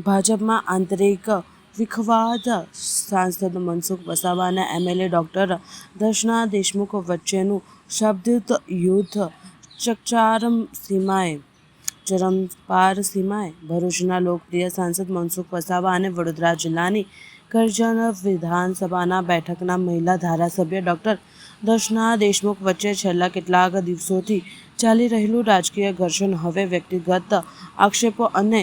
ભાજપમાં આંતરિક વિખવાદ. સાંસદ મનસુખ વસાવા અને એમએલએ ડૉક્ટર દર્શના દેશમુખ વચ્ચેનું શબ્દિત યુદ્ધ ચકચારમ સીમાએ ચરમપાર સીમાએ ભરૂચના લોકપ્રિય સાંસદ મનસુખ વસાવા અને વડોદરા જિલ્લાની કરજણ વિધાનસભાના બેઠકના મહિલા ધારાસભ્ય ડૉક્ટર દર્શના દેશમુખ વચ્ચે છેલ્લા કેટલાક દિવસોથી ચાલી રહેલું રાજકીય ઘર્ષણ હવે વ્યક્તિગત આક્ષેપો અને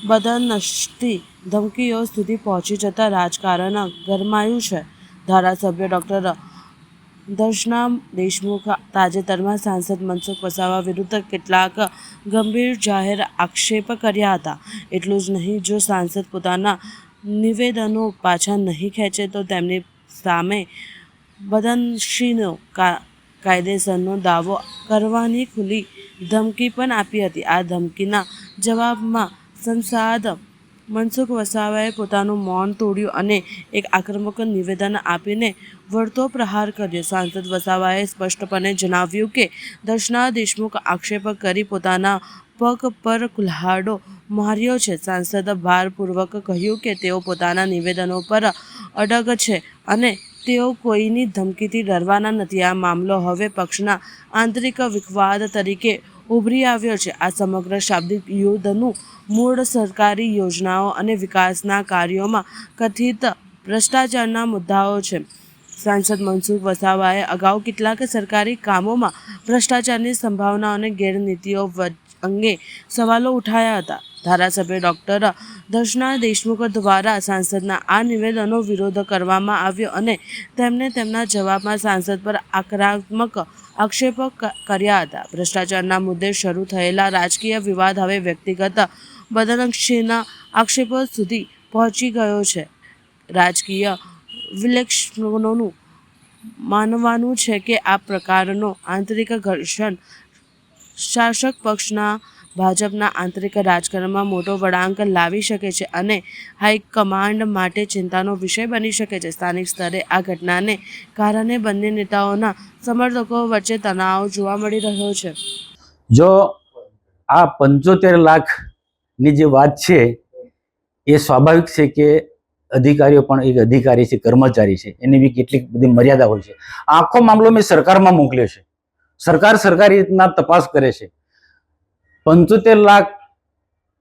બદનક્ષતી ધમકીઓ સુધી પહોંચી જતા રાજકારણ ગરમાયું છે. ધારાસભ્ય ડૉક્ટર દર્શના દેશમુખ તાજેતરમાં સાંસદ મનસુખ વસાવા વિરુદ્ધ કેટલાક ગંભીર જાહેર આક્ષેપ કર્યા હતા. એટલું જ નહીં, જો સાંસદ પોતાના નિવેદનો પાછા નહીં ખેંચે તો તેમની સામે બદનશીનો કાયદેસરનો દાવો કરવાની ખુલ્લી ધમકી પણ આપી હતી. આ ધમકીના જવાબમાં સંસદ મનસુખ વસાવાએ પોતાનું મૌન તોડ્યું અને એક આક્રમક નિવેદન આપીને વળતો પ્રહાર કર્યો. સાંસદ વસાવાએ સ્પષ્ટપણે જણાવ્યું કે, દર્શના દેશમુખ આક્ષેપ કરી પોતાના પગ પર કુલ્હાડો માર્યો છે. સાંસદ ભારપૂર્વક કહ્યું કે, તેઓ પોતાના નિવેદનો પર અડગ છે અને તેઓ કોઈની ધમકીથી ડરવાના નથી. આ મામલો હવે પક્ષના આંતરિક વિખવાદ તરીકે ઉભરી આવ્યો છે. આ સમગ્ર શાબ્દિક યુદ્ધનું મૂળ સરકારી યોજનાઓ અને વિકાસના કાર્યોમાં કથિત ભ્રષ્ટાચારના મુદ્દાઓ છે. સાંસદ મનસુખ વસાવાએ અગાઉ કેટલાક સરકારી કામોમાં ભ્રષ્ટાચારની સંભાવના અને ગેરનીતિઓ અંગે સવાલો ઉઠાયા હતા. ધારાસભ્ય ડોક્ટર દર્શના દેશમુખ દ્વારા સાંસદના આ નિવેદનો વિરોધ કરવામાં આવ્યો અને તેમને તેમના જવાબમાં સાંસદ પર આક્રમક આક્ષેપો કર્યા હતા. ભ્રષ્ટાચારના મુદ્દે શરૂ થયેલા રાજકીય વિવાદ હવે વ્યક્તિગત બદનક્ષીના આક્ષેપો સુધી પહોંચી ગયો છે. રાજકીય વિલક્ષણોનું માનવાનું છે કે આ પ્રકારનો આંતરિક ઘર્ષણ શાસક પક્ષના ભાજપના આંતરિક રાજકારણમાં મોટો વળાંક લાવી શકે છે અને હાઈકમાન્ડ માટે ચિંતાનો વિષય બની શકે છે. સ્થાનિક સ્તરે આ ઘટનાને કારણે બંને નેતાઓના સમર્થકો વચ્ચે તણાવ જોવા મળી રહ્યો છે. જો આ પંચોતેર લાખની જે વાત છે, એ સ્વાભાવિક છે કે અધિકારીઓ પણ એક અધિકારી છે, કર્મચારી છે. એની બી કેટલીક બધી મર્યાદા હોય છે. આખો મામલો મેં સરકારમાં મોકલ્યો છે. સરકાર સરકારી રીતના તપાસ કરે છે. પંચોતેર લાખ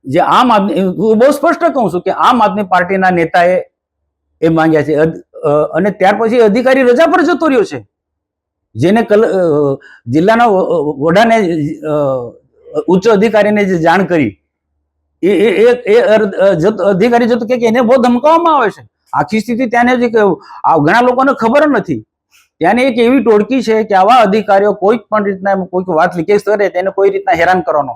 જે આમ આદમી હું બહુ સ્પષ્ટ કહું છું કે આમ આદમી પાર્ટીના નેતાએ એ માંગ્યા છે. અને ત્યાર પછી અધિકારી રજા પર જતો રહ્યો છે. જેને કલ જિલ્લાના વડાને ઉચ્ચ અધિકારીને જે જાણ કરી, એ એ અધિકારી જતો કે એને બહુ ધમકાવવામાં આવે છે. આખી સ્થિતિ ત્યાંને જ ઘણા લોકોને ખબર નથી. ત્યાંની એક એવી ટોળકી છે કે આવા અધિકારીઓ કોઈ પણ રીતના કોઈક વાત લીકેજ કરે, તેને કોઈ રીતના હેરાન કરવાનો.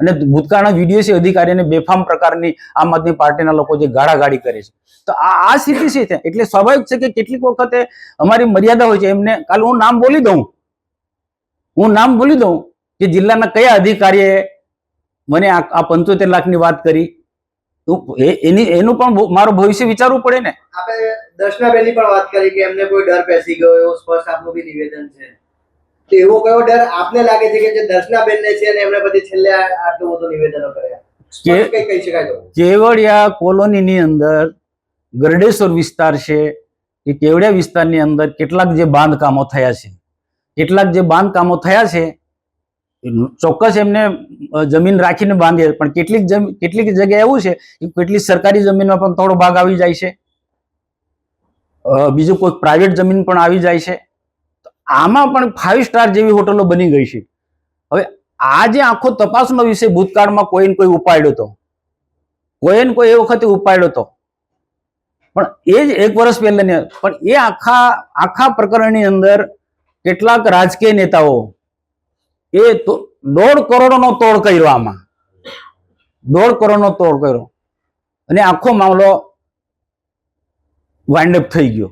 અને ભૂતકાળના વીડિયો છે અધિકારીને બેફામ પ્રકારની આમ આદમી પાર્ટીના લોકો જે ગાળાગાળી કરે છે. તો આ આ સ્થિતિ છે. એટલે સ્વાભાવિક છે કે કેટલીક વખતે અમારી મર્યાદા હોય છે. એમને કાલે હું નામ બોલી દઉં. હું નામ બોલી દઉં કે જિલ્લાના કયા અધિકારીએ મને આ પંચોતેર લાખની વાત કરી. એની, એનું પણ મારું ભવિષ્ય વિચારવું પડે ને. આપણે દર્શના દર્શનાબેનની પણ વાત કરી કે એમને કોઈ ડર બેસી ગયો, એવો સ્પષ્ટ આપનું બી નિવેદન છે. તો એવો કયો ડર આપને લાગે છે કે જે દર્શનાબેનને છે અને એમને પછી છેલ્લે આટલું બધું નિવેદનો કર્યા? કઈ કહી શકાય કેવડિયા કોલોનીની અંદર ગરડેશ્વર વિસ્તાર છે એ કેવડિયા વિસ્તારની અંદર કેટલાક જે બાંધકામો થયા છે કેટલાક જે બાંધકામો થયા છે ચોક્કસ એમને જમીન રાખીને બાંધે પણ કેટલીક જમીન કેટલીક જગ્યાએ એવું છે કે કેટલીક સરકારી જમીનમાં પણ થોડો ભાગ આવી જાય છે. બીજું કોઈ પ્રાઇવેટ જમીન પણ આવી જાય છે. આમાં પણ ફાઇવ સ્ટાર જેવી હોટલો બની ગઈ છે. હવે આ જે આખો તપાસનો વિષય ભૂતકાળમાં કોઈને કોઈ ઉપાડ્યો હતો કોઈને કોઈ એ વખતે ઉપાડ્યો હતો પણ એ જ એક વર્ષ પહેલાની પણ એ આખા આખા પ્રકરણની અંદર કેટલાક રાજકીય નેતાઓ એ તો દોઢ કરોડનો તોડ કર્યો આમાં. દોઢ કરોડનો તોડ કર્યો. અને આખો મામલો વાઇન્ડ અપ થઈ ગયો.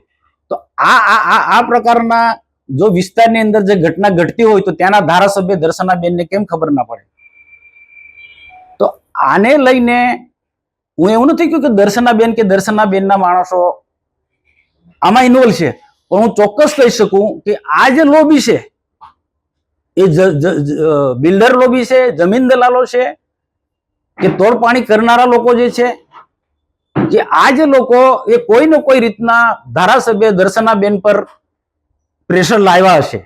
તો આ આ આ પ્રકારના જો વિસ્તારની અંદર જે ઘટના ઘટતી હોય તો ત્યાંના ધારાસભ્ય દર્શનાબેનને કેમ ખબર ના પડે? તો આને લઈને હું એવું નથી કહ્યું કે દર્શનાબેન કે દર્શનાબેનના માણસો આમાં ઇન્વોલ્વ છે. પણ હું ચોક્કસ કહી શકું કે આ જે લોબી છે, એ બિલ્ડર લોબી છે, જમીન દલાલો છે, કે તોડપાણી કરનારા લોકો જે છે, કે આ જે લોકો એ કોઈ ને કોઈ રીતના ધારાસભ્ય દર્શનાબેન પર પ્રેશર લાવ્યા હશે.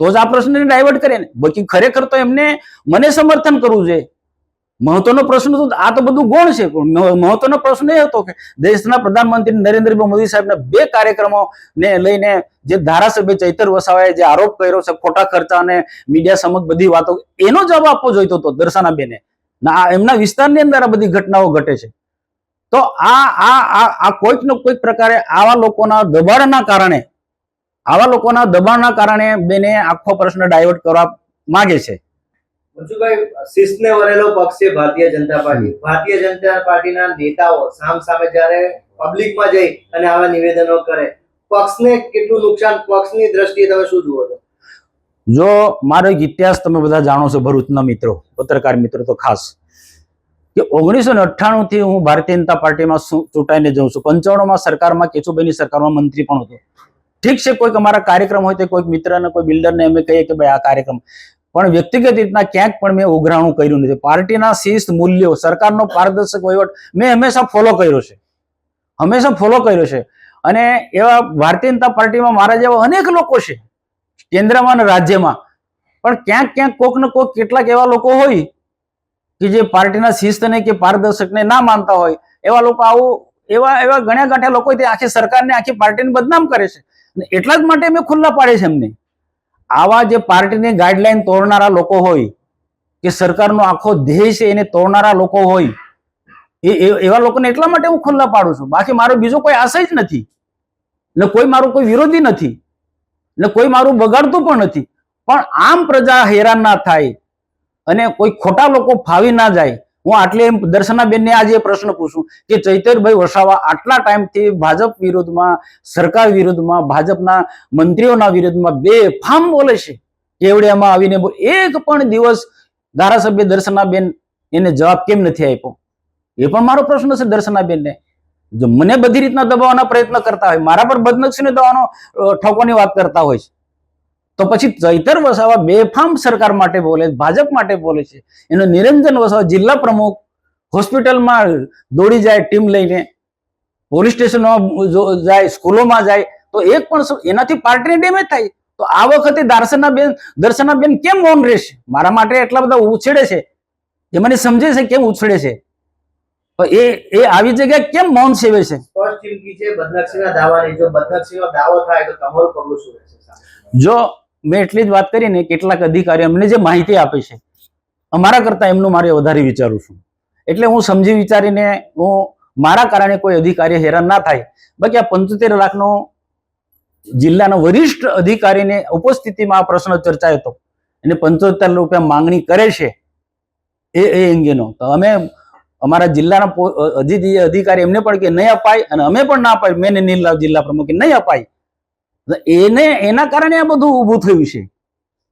તો જ આ પ્રશ્નને ડાયવર્ટ કરે ને. બાકી ખરેખર તો એમને મને સમર્થન કરવું જોઈએ. મહત્વનો પ્રશ્ન તો આ તો બધું ગૌણ છે મહત્વનો પ્રશ્ન એ હતો કે દેશના પ્રધાનમંત્રી નરેન્દ્રભાઈ મોદી સાહેબના બે કાર્યક્રમો ને લઈને જે ધારાસભ્ય ચૈતર વસાવાએ જે આરોપ કર્યો છે, ખોટા ખર્ચા અને મીડિયા સમક્ષ બધી વાતો, એનો જવાબ આપવો જોઈતો હતો દર્શનાબેને ના આ એમના વિસ્તારની અંદર આ બધી ઘટનાઓ ઘટે છે. તો આ આ આ કોઈક ને કોઈક પ્રકારે આવા લોકોના દબાણના કારણે આવા લોકોના દબાણના કારણે બેને આખો પ્રશ્ન ડાયવર્ટ કરવા માંગે છે. શિસ્તને વરેલો પક્ષ છે ભારતીય જનતા પાર્ટી. ભારતીય જનતા પાર્ટીના નેતાઓ સામ સામે જ્યારે પબ્લિકમાં જઈ અને આવા નિવેદનો કરે પક્ષને કેટલું નુકસાન પક્ષની દ્રષ્ટિએ તમે શું જુઓ છો? જો મારો એક ઇતિહાસ તમે બધા જાણો છો ભરૂચના મિત્રો પત્રકાર મિત્રો તો ખાસ. કે ઓગણીસો ને અઠ્ઠાણું થી હું ભારતીય જનતા પાર્ટીમાં ચૂંટાઈને જઉં છું. પંચાણું માં સરકારમાં કેશુભાઈની સરકારમાં મંત્રી પણ હતો. ઠીક છે, કોઈક અમારા કાર્યક્રમ હોય તો કોઈક મિત્રને, કોઈ બિલ્ડરને અમે કહીએ કે ભાઈ આ કાર્યક્રમ. પણ વ્યક્તિગત રીતના ક્યાંક પણ મેં ઉઘરાણું કર્યું નથી. પાર્ટીના શિસ્ત મૂલ્યો, સરકારનો પારદર્શક વહીવટ મેં હંમેશા ફોલો કર્યો છે. હંમેશા ફોલો કર્યો છે. અને એવા ભારતીય જનતા પાર્ટીમાં મારા જેવા અનેક લોકો છે, કેન્દ્રમાં અને રાજ્યમાં. પણ ક્યાંક ક્યાંક કોક ને કોક કેટલાક એવા લોકો હોય કે જે પાર્ટીના શિસ્તને કે પારદર્શકને ના માનતા હોય, એવા લોકો આવું એવા એવા ઘણા ગાંઠા લોકો તે આખી સરકારને આખી પાર્ટીને બદનામ કરે છે. અને એટલા જ માટે મેં ખુલ્લા પાડે છે એમને. આવા જે પાર્ટીની ગાઈડલાઈન તોડનારા લોકો હોય કે સરકારનો આખો ધ્યેય છે એને તોડનારા લોકો હોય, એ એવા લોકોને એટલા માટે હું ખુલ્લા પાડું છું. બાકી મારો બીજો કોઈ આશય જ નથી. ને કોઈ મારું કોઈ વિરોધી નથી. ને કોઈ મારું બગાડતું પણ નથી. પણ આમ પ્રજા હેરાન ના થાય અને કોઈ ખોટા લોકો ફાવી ના જાય હું આટલે એમ દર્શનાબેનને આજે પ્રશ્ન પૂછું કે ચૈતરભાઈ વસાવા આટલા ટાઈમથી ભાજપ વિરુદ્ધમાં, સરકાર વિરુદ્ધમાં, ભાજપના મંત્રીઓના વિરુદ્ધમાં બે ફામ બોલે છે. કેવડિયામાં આવીને એક પણ દિવસ ધારાસભ્ય દર્શનાબેન એને જવાબ કેમ નથી આપ્યો? એ પણ મારો પ્રશ્ન છે દર્શનાબેનને. જો મને બધી રીતના દબાવવાના પ્રયત્ન કરતા હોય, મારા પર બદનક્ષીને દવાનો ઠોકવાની વાત કરતા હોય છે તો પછી ચૈતર વસાવા બેફામ સરકાર માટે બોલે ભાજપ માટે બોલે છે. એનો નિરંજન વસાવા જિલ્લા પ્રમુખ હોસ્પિટલમાં દોડી જાય ટીમ લઈને પોલીસ સ્ટેશનમાં જાય સ્કૂલોમાં જાય તો એક પણ એનાથી પાર્ટીને ડેમેજ થાય. તો આ વખતે દર્શનાબેન દર્શનાબેન કેમ મૌન રહેશે? મારા માટે એટલા બધા ઉછેડે છે. એ મને સમજે છે કેમ ઉછળે છે. એ એ આવી જગ્યાએ કેમ મૌન સેવે છે? જો મેં એટલી જ વાત કરીને કેટલાક અધિકારી અમને જે માહિતી આપે છે, અમારા કરતા એમનું મારે વધારે વિચારું છું. એટલે હું સમજી વિચારીને હું મારા કારણે કોઈ અધિકારી હેરાન ના થાય. બાકી આ પંચોતેર લાખનો જિલ્લાના વરિષ્ઠ અધિકારીને ઉપસ્થિતિમાં આ પ્રશ્ન ચર્ચાયો હતો. એને પંચોતેર રૂપિયા માંગણી કરે છે એ એ અંગેનો. તો અમે અમારા જિલ્લાના અધિકારી એમને પણ કે નહીં અપાય અને અમે પણ ના અપાય. મેં ને નીલ જિલ્લા પ્રમુખે નહીં અપાય. એને એના કારણે આ બધું ઊભું થયું છે.